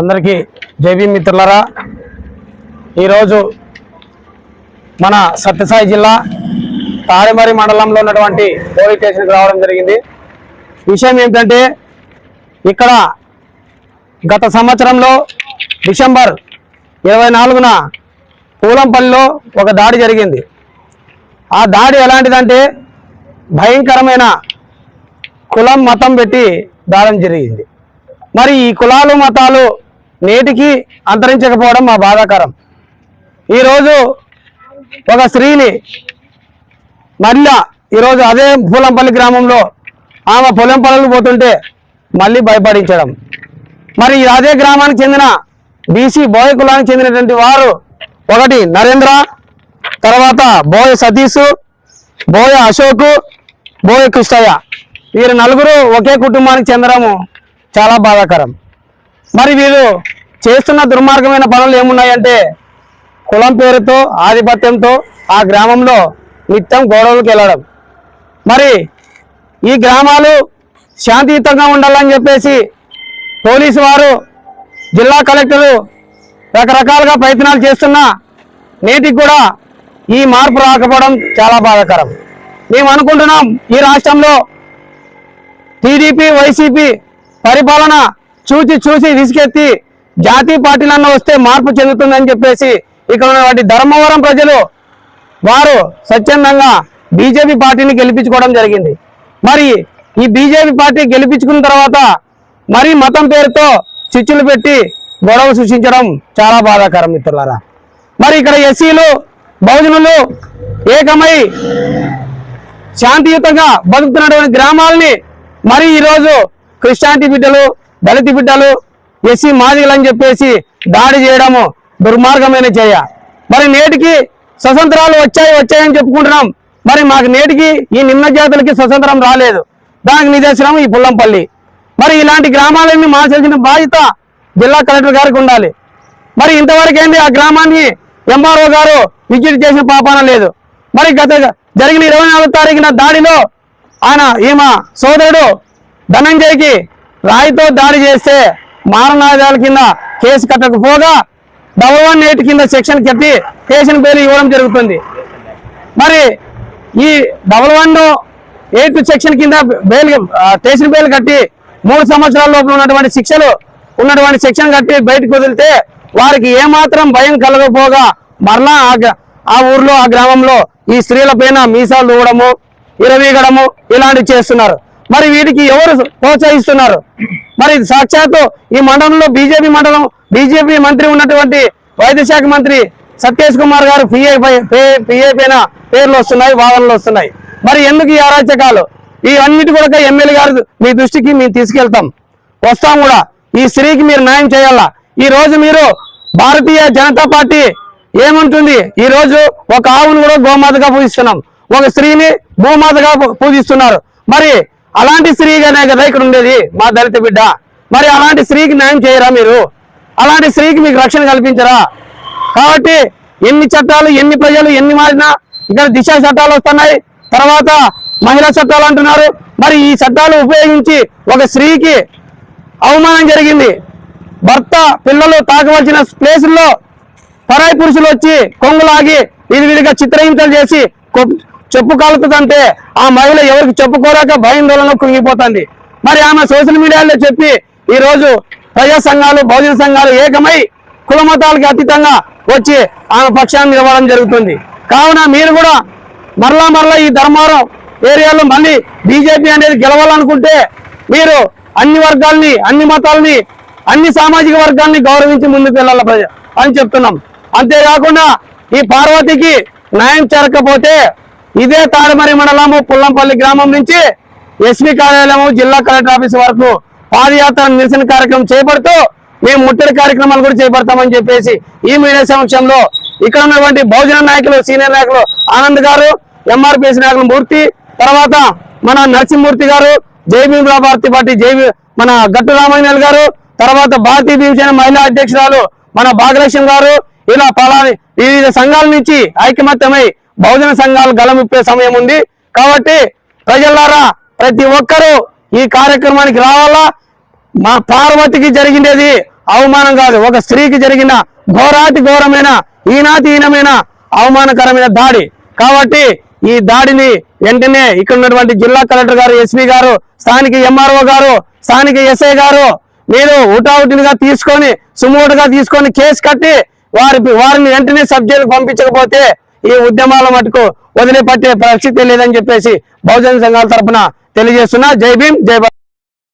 అందరికీ జైబీ మిత్రులరా. ఈరోజు మన సత్యసాయి జిల్లా తాడిమరి మండలంలో ఉన్నటువంటి పోలీస్ స్టేషన్కి రావడం జరిగింది. విషయం ఏమిటంటే ఇక్కడ గత సంవత్సరంలో డిసెంబర్ ఇరవై నాలుగున పూలంపల్లిలో ఒక దాడి జరిగింది. ఆ దాడి ఎలాంటిదంటే భయంకరమైన కులం మతం పెట్టి దాడం జరిగింది. మరి ఈ కులాలు మతాలు నేటికి అంతరించకపోవడం మా బాధాకరం. ఈరోజు ఒక స్త్రీని మళ్ళా ఈరోజు అదే పూలంపల్లి గ్రామంలో ఆమె పొలం పనులు పోతుంటే మళ్ళీ భయపడించడం. మరి అదే గ్రామానికి చెందిన బీసీ బోయ కులానికి చెందినటువంటి వారు ఒకటి నరేంద్ర తర్వాత బోయ సతీష్ బోయ అశోక్ బోయ కృష్ణయ్య. వీరు నలుగురు ఒకే కుటుంబానికి చెందడము చాలా బాధాకరం. మరి వీరు చేస్తున్న దుర్మార్గమైన పనులు ఏమున్నాయంటే కులం పేరుతో ఆధిపత్యంతో ఆ గ్రామంలో నిత్యం గొడవలకు వెళ్ళడం. మరి ఈ గ్రామాలు శాంతియుతంగా ఉండాలని చెప్పేసి పోలీసు వారు జిల్లా కలెక్టరు రకరకాలుగా ప్రయత్నాలు చేస్తున్నా నేటికి కూడా ఈ మార్పు రాకపోవడం చాలా బాధాకరం. మేము అనుకుంటున్నాం ఈ రాష్ట్రంలో టీడీపీ వైసీపీ పరిపాలన చూచి చూసి విసిగెత్తి జాతీయ పార్టీలన్న వస్తే మార్పు చెందుతుందని చెప్పేసి ఇక్కడ ఉన్నటువంటి ధర్మవరం ప్రజలు వారు స్వచ్ఛందంగా బీజేపీ పార్టీని గెలిపించుకోవడం జరిగింది. మరి ఈ బీజేపీ పార్టీ గెలిపించుకున్న తర్వాత మరి మతం పేరుతో చిచ్చులు పెట్టి గొడవ సృష్టించడం చాలా బాధాకరం మిత్రులారా. మరి ఇక్కడ ఎస్సీలు బహుజనులు ఏకమై శాంతియుతంగా బతుకుతున్నటువంటి గ్రామాలని మరి ఈరోజు క్రిస్టియానిటీ బిడ్డలు దళిత బిడ్డలు ఎస్సీ మాదిగలు చెప్పేసి దాడి చేయడము దుర్మార్గమైన చేయ. మరి నేటికి స్వతంత్రాలు వచ్చాయి వచ్చాయని చెప్పుకుంటున్నాం. మరి మాకు నేటికి ఈ నిమ్న జాతులకి స్వతంత్రం రాలేదు. దానికి నిదర్శనం ఈ పుల్లంపల్లి. మరి ఇలాంటి గ్రామాలన్నీ మార్చాల్సిన బాధ్యత జిల్లా కలెక్టర్ గారికి ఉండాలి. మరి ఇంతవరకు ఏంది ఆ గ్రామాన్ని ఎంఆర్ఓ గారు విజిట్ చేసిన పాపాన లేదు. మరి గత జరిగిన ఇరవై నాలుగు తారీఖున దాడిలో ఆయన ఈమె సోదరుడు ధనంజయ్కి రాయితో దాడి చేస్తే మారణాదాల కింద కేసు కట్టకపోగా డబల్ వన్ ఎయిట్ కింద సెక్షన్ కట్టి కేసును పేరు ఇవ్వడం జరుగుతుంది. మరి ఈ డబల్ వన్ ఎయిట్ సెక్షన్ కింద బెయిల్ ఆ, స్టేషన్ బెయిల్ కట్టి మూడు సంవత్సరాల లోపల ఉన్నటువంటి శిక్షలు ఉన్నటువంటి సెక్షన్ కట్టి బయటకు వదిలితే వారికి ఏమాత్రం భయం కలగకపోగా మరలా ఆ ఆ ఊర్లో ఆ గ్రామంలో ఈ స్త్రీల పైన మీసాలు దూవడము ఇరవీగడము ఇలాంటివి చేస్తున్నారు. మరి వీటికి ఎవరు ప్రోత్సహిస్తున్నారు? మరి సాక్షాత్తు ఈ మండలంలో బీజేపీ మండలం బీజేపీ మంత్రి ఉన్నటువంటి వైద్య శాఖ మంత్రి సత్యేష్ కుమార్ గారు పిఏ పిఏ పైన పేర్లు వస్తున్నాయి వాదనలు వస్తున్నాయి. మరి ఎందుకు ఈ అరాచకాలు? ఈ అన్నిటి కూడా ఎమ్మెల్యే గారు మీ దృష్టికి మేము తీసుకెళ్తాం. వస్తాం కూడా. ఈ స్త్రీకి మీరు న్యాయం చేయాలా? ఈ రోజు మీరు భారతీయ జనతా పార్టీ ఏముంటుంది? ఈ రోజు ఒక ఆవును కూడా గోమాతగా పూజిస్తున్నాం. ఒక స్త్రీని భూమాతగా పూజిస్తున్నారు. మరి అలాంటి స్త్రీగానే కదా ఇక్కడ ఉండేది మా దళిత బిడ్డ. మరి అలాంటి స్త్రీకి న్యాయం చేయరా మీరు? అలాంటి స్త్రీకి మీకు రక్షణ కల్పించరా? కాబట్టి ఎన్ని చట్టాలు ఎన్ని ప్రజలు ఎన్ని మారినా ఇక్కడ దిశ చట్టాలు వస్తున్నాయి. తర్వాత మహిళా చట్టాలు అంటున్నారు. మరి ఈ చట్టాలు ఉపయోగించి ఒక స్త్రీకి అవమానం జరిగింది. భర్త పిల్లలు తాకవలసిన ప్లేసుల్లో పరాయి పురుషులు వచ్చి కొంగులాగి విడివిడిగా చిత్రహింసలు చేసి చెప్పు కాలుతుందంటే ఆ మహిళ ఎవరికి చెప్పుకోలేక భయాందోళనలో కుంగిపోతుంది. మరి ఆమె సోషల్ మీడియాలో చెప్పి ఈ రోజు ప్రజా సంఘాలు బహుజన సంఘాలు ఏకమై కుల మతాలకు అతీతంగా వచ్చి ఆమె పక్షాన్ని నిలవడం జరుగుతుంది. కావున మీరు కూడా మరలా మరలా ఈ ధర్మారం ఏరియాలో మళ్ళీ బీజేపీ అనేది గెలవాలనుకుంటే మీరు అన్ని వర్గాల్ని అన్ని మతాలని అన్ని సామాజిక వర్గాల్ని గౌరవించి ముందుకు వెళ్ళాల ప్రజ అని చెప్తున్నాం. అంతేకాకుండా ఈ పార్వతికి న్యాయం చేరకపోతే ఇదే తాడుమరి మండలము పుల్లంపల్లి గ్రామం నుంచి ఎస్పీ కార్యాలయము జిల్లా కలెక్టర్ ఆఫీస్ వరకు పాదయాత్ర నిరసన కార్యక్రమం చేపడుతూ మేము ముట్టడి కార్యక్రమాలు కూడా చేపడతామని చెప్పేసి ఈ మీడియా సమక్షంలో ఇక్కడ ఉన్నటువంటి బహుజన నాయకులు సీనియర్ నాయకులు ఆనంద్ గారు ఎంఆర్పిఎస్ నాయకులు మూర్తి తర్వాత మన నరసింహమూర్తి గారు జైభీం భారతి పార్టీ జైవి మన గట్టు రామాయణాలు గారు తర్వాత భారతీయ భీమసేన మహిళా అధ్యక్షురాలు మన భాగ్యలక్ష్మి గారు ఇలా పలాని వివిధ సంఘాల నుంచి ఐకమత్యమై బహుజన సంఘాలు గలమిప్పే సమయం ఉంది. కాబట్టి ప్రజలారా ప్రతి ఒక్కరూ ఈ కార్యక్రమానికి రావాలా? మా పార్వతికి జరిగినది అవమానం కాదు. ఒక స్త్రీకి జరిగిన ఘోరాతి ఘోరమైన ఈనాతి ఈనమైన అవమానకరమైన దాడి. కాబట్టి ఈ దాడిని వెంటనే ఇక్కడ ఉన్నటువంటి జిల్లా కలెక్టర్ గారు ఎస్పీ గారు స్థానిక ఎంఆర్ఓ గారు స్థానిక ఎస్ఐ గారు మీరు ఉటావుటినిగా తీసుకొని సుమోటుగా తీసుకొని కేసు కట్టి వారి వారిని వెంటనే సబ్జెక్టు పంపించకపోతే ఈ ఉద్యమాల మటుకు వదిలిపట్టే పరిస్థితి లేదని చెప్పేసి బహుజన సంఘాల తరఫున తెలియజేస్తున్నా. జై భీమ్ జై